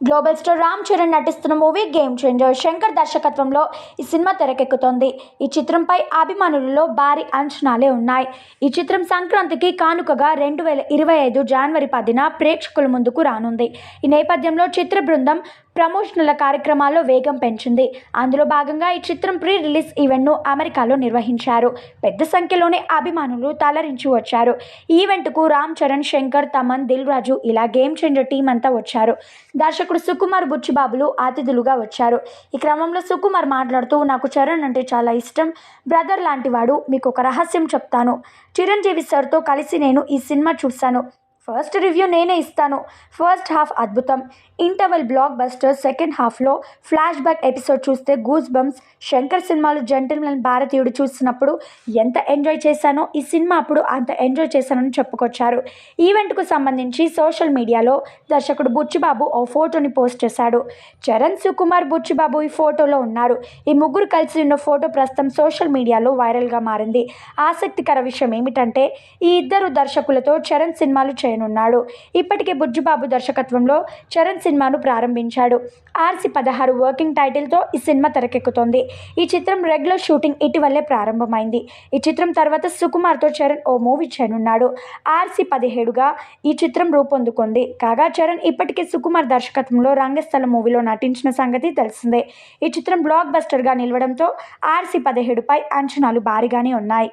Global star Ram Charan నటిస్తున్న movie game changer Shankar దర్శకత్వంలో ఈ సినిమా తెరకెక్కుతోంది. ఈ చిత్రంపై అభిమానులలో భారీ అంచనాలే ఉన్నాయి. ఈ చిత్రం సంక్రాంతికి కానుకగా రెండు వేల ఇరవై ఐదు జనవరి పదిన ప్రేక్షకుల ముందుకు రానుంది. ఈ నేపథ్యంలో చిత్ర బృందం ప్రమోషనల్ కార్యక్రమాల్లో వేగం పెంచింది. అందులో భాగంగా ఈ చిత్రం ప్రీ రిలీజ్ ఈవెంట్ను అమెరికాలో నిర్వహించారు. పెద్ద సంఖ్యలోనే అభిమానులు తలరించి వచ్చారు. ఈవెంట్కు రామ్ చరణ్ శంకర్ తమన్ దిల్ రాజు ఇలా గేమ్ చేంజర్ టీం అంతా వచ్చారు. దర్శకుడు సుకుమార్ బుచ్చిబాబులు అతిథులుగా వచ్చారు. ఈ క్రమంలో సుకుమార్ మాట్లాడుతూ నాకు చరణ్ అంటే చాలా ఇష్టం. బ్రదర్ లాంటివాడు మీకు ఒక రహస్యం చెప్తాను. చిరంజీవి సార్తో కలిసి నేను ఈ సినిమా చూశాను. ఫస్ట్ రివ్యూ నేనే ఇస్తాను. ఫస్ట్ హాఫ్ అద్భుతం. ఇంటర్వెల్ బ్లాక్ బస్టర్ సెకండ్ హాఫ్లో ఫ్లాష్ బ్యాక్ ఎపిసోడ్ చూస్తే గూస్ బంప్స్ శంకర్ సినిమాలు జెంటిల్మెన్ భారతీయుడు చూసినప్పుడు ఎంత ఎంజాయ్ చేశానో ఈ సినిమా అప్పుడు అంత ఎంజాయ్ చేశానని చెప్పుకొచ్చారు. ఈవెంట్కు సంబంధించి సోషల్ మీడియాలో దర్శకుడు బుచ్చిబాబు ఓ ఫోటోని పోస్ట్ చేశాడు. చరణ్ సుకుమార్ బుచ్చిబాబు ఈ ఫోటోలో ఉన్నారు. ఈ ముగ్గురు కలిసి ఉన్న ఫోటో ప్రస్తుతం సోషల్ మీడియాలో వైరల్గా మారింది. ఆసక్తికర విషయం ఏమిటంటే ఈ ఇద్దరు దర్శకులతో చరణ్ సినిమాలు చేయనున్నాడు. ఇప్పటికే బుజ్జుబాబు దర్శకత్వంలో చరణ్ సినిమాను ప్రారంభించాడు. ఆర్సి పదహారు వర్కింగ్ టైటిల్తో ఈ సినిమా తెరకెక్కుతోంది. ఈ చిత్రం రెగ్యులర్ షూటింగ్ ఇటీవలే ప్రారంభమైంది. ఈ చిత్రం తర్వాత సుకుమార్తో చరణ్ ఓ మూవీ చేయనున్నాడు. ఆర్సి పదిహేడుగా ఈ చిత్రం రూపొందుకుంది. కాగా చరణ్ ఇప్పటికే సుకుమార్ దర్శకత్వంలో రంగస్థలం మూవీలో నటించిన సంగతి తెలిసిందే. ఈ చిత్రం బ్లాక్ బస్టర్గా నిలవడంతో ఆర్సి పదిహేడుపై అంచనాలు భారీగానే ఉన్నాయి.